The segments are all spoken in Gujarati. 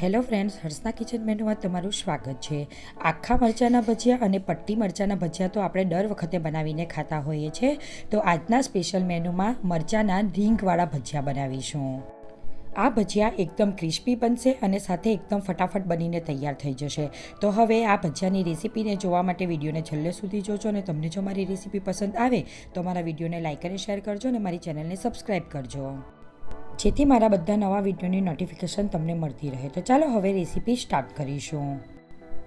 હેલો ફ્રેન્ડ્સ, હર્ષના કિચન મેનુમાં તમારું સ્વાગત છે. આખા મરચાંના ભજીયા અને પટ્ટી મરચાંના ભજીયા તો આપણે દર વખતે બનાવીને ખાતા હોઈએ છીએ તો આજના સ્પેશિયલ મેનુમાં મરચાંના રીંગવાળા ભજીયા બનાવીશું. આ ભજીયા એકદમ ક્રિસ્પી બનશે અને સાથે એકદમ ફટાફટ બનીને તૈયાર થઈ જશે. તો હવે આ ભજીયાની રેસીપીને જોવા માટે વિડીયોને છેલ્લે સુધી જોજો અને તમને જો મારી રેસીપી પસંદ આવે તો મારા વિડીયોને લાઇક અને શેર કરજો અને મારી ચેનલને સબસ્ક્રાઈબ કરજો. જેથી મારા બધા નવા વિડીયોની નોટિફિકેશન તમને મળતી રહે. તો ચાલો હવે રેસીપી સ્ટાર્ટ કરીશું.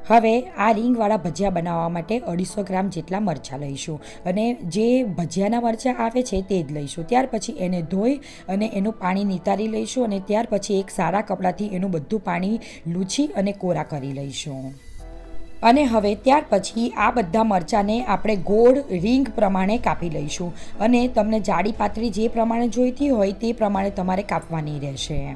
હવે આ રીંગવાળા ભજીયા બનાવવા માટે અઢીસો ગ્રામ જેટલા મરચાં લઈશું અને જે ભજીયાના મરચાં આવે છે તે જ લઈશું. ત્યાર પછી એને ધોઈ અને એનું પાણી નિતારી લઈશું અને ત્યાર પછી એક સારા કપડાથી એનું બધું પાણી લૂછી અને કોરા કરી લઈશું. અને હવે ત્યાર પછી આ બધા મરચાંને આપણે ગોળ રીંગ પ્રમાણે કાપી લઈશું. અને તમને જાડી પાતળી જે પ્રમાણે જોઈતી હોય તે પ્રમાણે તમારે કાપવાની રહેશે.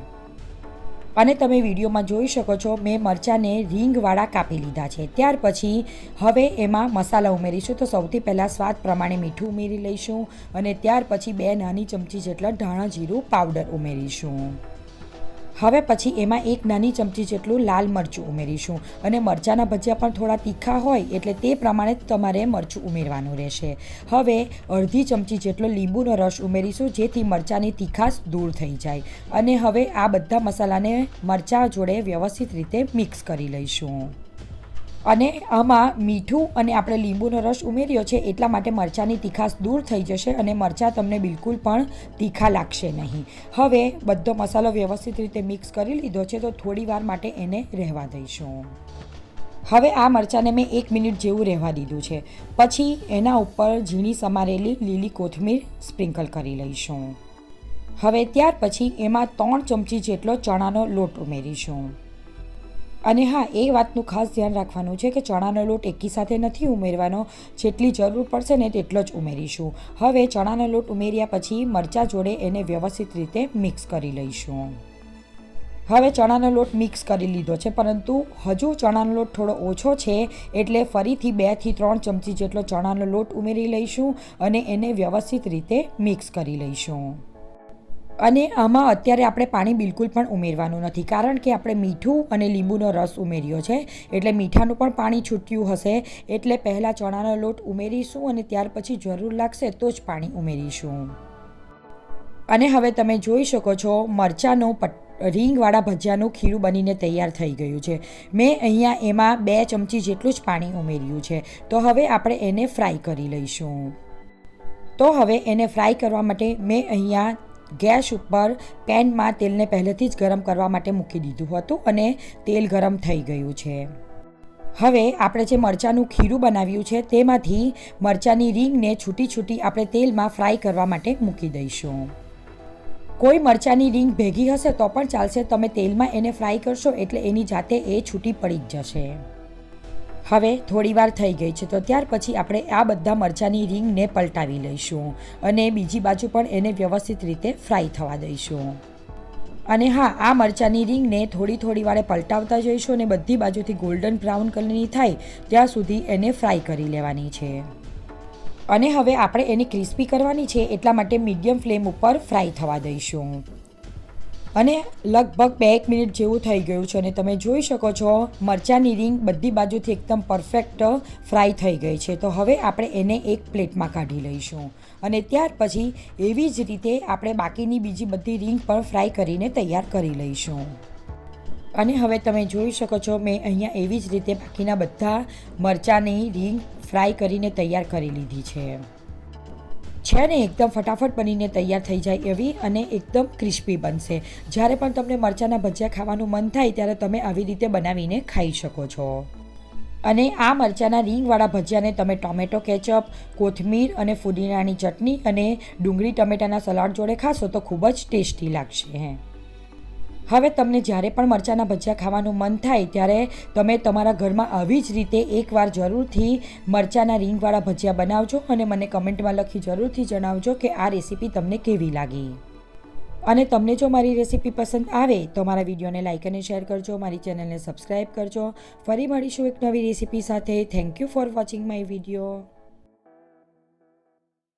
અને તમે વિડીયોમાં જોઈ શકો છો, મેં મરચાંને રીંગવાળા કાપી લીધા છે. ત્યાર પછી હવે એમાં મસાલા ઉમેરીશું. તો સૌથી પહેલાં સ્વાદ પ્રમાણે મીઠું ઉમેરી લઈશું અને ત્યાર પછી બે નાની ચમચી જેટલા ધાણા જીરું પાવડર ઉમેરીશું. હવે પછી એમાં એક નાની ચમચી જેટલું લાલ મરચું ઉમેરીશું. અને મરચાંના ભજીયા પણ થોડા તીખા હોય એટલે તે પ્રમાણે તમારે મરચું ઉમેરવાનું રહેશે. હવે અડધી ચમચી જેટલો લીંબુનો રસ ઉમેરીશું, જેથી મરચાંની તીખાશ દૂર થઈ જાય. અને હવે આ બધા મસાલાને મરચાં જોડે વ્યવસ્થિત રીતે મિક્સ કરી લઈશું. અને આમાં મીઠું અને આપણે લીંબુનો રસ ઉમેર્યો છે, એટલા માટે મરચાંની તીખાશ દૂર થઈ જશે અને મરચાં તમને બિલકુલ પણ તીખા લાગશે નહીં. હવે બધો મસાલો વ્યવસ્થિત રીતે મિક્સ કરી લીધો છે, તો થોડી વાર માટે એને રહેવા દઈશું. હવે આ મરચાંને મેં એક મિનિટ જેવું રહેવા દીધું છે. પછી એના ઉપર ઝીણી સમારેલી લીલી કોથમીર સ્પ્રિંકલ કરી લઈશું. હવે ત્યાર પછી એમાં ત્રણ ચમચી જેટલો ચણાનો લોટ ઉમેરીશું. અને હા, એ વાતનું ખાસ ધ્યાન રાખવાનું છે કે ચણાનો લોટ એકી સાથે નથી ઉમેરવાનો. જેટલી જરૂર પડશે ને તેટલો જ ઉમેરીશું. હવે ચણાનો લોટ ઉમેર્યા પછી મરચાં જોડે એને વ્યવસ્થિત રીતે મિક્સ કરી લઈશું. હવે ચણાનો લોટ મિક્સ કરી લીધો છે, પરંતુ હજુ ચણાનો લોટ થોડો ઓછો છે એટલે ફરીથી બેથી ત્રણ ચમચી જેટલો ચણાનો લોટ ઉમેરી લઈશું અને એને વ્યવસ્થિત રીતે મિક્સ કરી લઈશું. અને આમાં અત્યારે આપણે પાણી બિલકુલ પણ ઉમેરવાનું નથી. કારણ કે આપણે મીઠું અને લીંબુનો રસ ઉમેર્યો છે. એટલે મીઠાનું પણ પાણી છૂટ્યું હશે. એટલે પહેલાં ચણાનો લોટ ઉમેરીશું અને ત્યાર પછી જરૂર લાગશે તો જ પાણી ઉમેરીશું. અને હવે તમે જોઈ શકો છો, મરચાંનો પટ, રીંગવાળા ભજીયાનું ખીરું બનીને તૈયાર થઈ ગયું છે. મેં અહીંયા એમાં બે ચમચી જેટલું જ પાણી ઉમેર્યું છે. તો હવે આપણે એને ફ્રાય કરી લઈશું. તો હવે એને ફ્રાય કરવા માટે મેં અહીંયા ગેસ ઉપર પેનમાં તેલને પહેલેથી જ ગરમ કરવા માટે મૂકી દીધું હતું અને તેલ ગરમ થઈ ગયું છે. હવે આપણે જે મરચાંનું ખીરું બનાવ્યું છે તેમાંથી મરચાંની રીંગને છૂટી છૂટી આપણે તેલમાં ફ્રાય કરવા માટે મૂકી દઈશું. કોઈ મરચાંની રીંગ ભેગી હશે તો પણ ચાલશે. તમે તેલમાં એને ફ્રાય કરશો એટલે એની જાતે એ છૂટી પડી જ જશે. હવે થોડી વાર થઈ ગઈ છે તો ત્યાર પછી આપણે આ બધા મરચાંની રીંગને પલટાવી લઈશું અને બીજી બાજુ પણ એને વ્યવસ્થિત રીતે ફ્રાય થવા દઈશું. અને હા, આ મરચાંની રીંગને થોડી થોડી વારે પલટાવતા જઈશું અને બધી બાજુથી ગોલ્ડન બ્રાઉન કલરની થાય ત્યાં સુધી એને ફ્રાય કરી લેવાની છે. અને હવે આપણે એને ક્રિસ્પી કરવાની છે એટલા માટે મીડિયમ ફ્લેમ ઉપર ફ્રાય થવા દઈશું. અને લગભગ બે એક મિનિટ જેવું થઈ ગયું છે અને તમે જોઈ શકો છો, મરચાંની રીંગ બધી બાજુથી એકદમ પરફેક્ટ ફ્રાય થઈ ગઈ છે. તો હવે આપણે એને એક પ્લેટમાં કાઢી લઈશું. અને ત્યાર પછી એવી જ રીતે આપણે બાકીની બીજી બધી રીંગ પણ ફ્રાય કરીને તૈયાર કરી લઈશું. અને હવે તમે જોઈ શકો છો, મેં અહીંયા એવી જ રીતે બાકીના બધા મરચાંની રીંગ ફ્રાય કરીને તૈયાર કરી લીધી છે. છે ને એકદમ ફટાફટ બનીને તૈયાર થઈ જાય એવી અને એકદમ ક્રિસ્પી બનશે. જ્યારે પણ તમને મરચાંના ભજીયા ખાવાનું મન થાય ત્યારે તમે આવી રીતે બનાવીને ખાઈ શકો છો. અને આ મરચાંના રીંગવાળા ભજીયાને તમે ટોમેટો કેચઅપ, કોથમીર અને ફુદીનાની ચટણી અને ડુંગળી ટમેટાના સલાડ જોડે ખાશો તો ખૂબ જ ટેસ્ટી લાગશે. હે હવે તમને જ્યારે પણ મરચાંના ભજીયા ખાવાનું મન થાય ત્યારે તમે તમારા ઘરમાં આવી જ રીતે એકવાર જરૂરથી મરચાંના રીંગવાળા ભજીયા બનાવજો અને મને કમેન્ટમાં લખી જરૂરથી જણાવજો કે આ રેસીપી તમને કેવી લાગી. અને તમને જો મારી રેસીપી પસંદ આવે તો મારા વિડીયોને લાઇક અને શેર કરજો, મારી ચેનલને સબસ્ક્રાઈબ કરજો. ફરી મળીશું એક નવી રેસીપી સાથે. Thank you for watching my video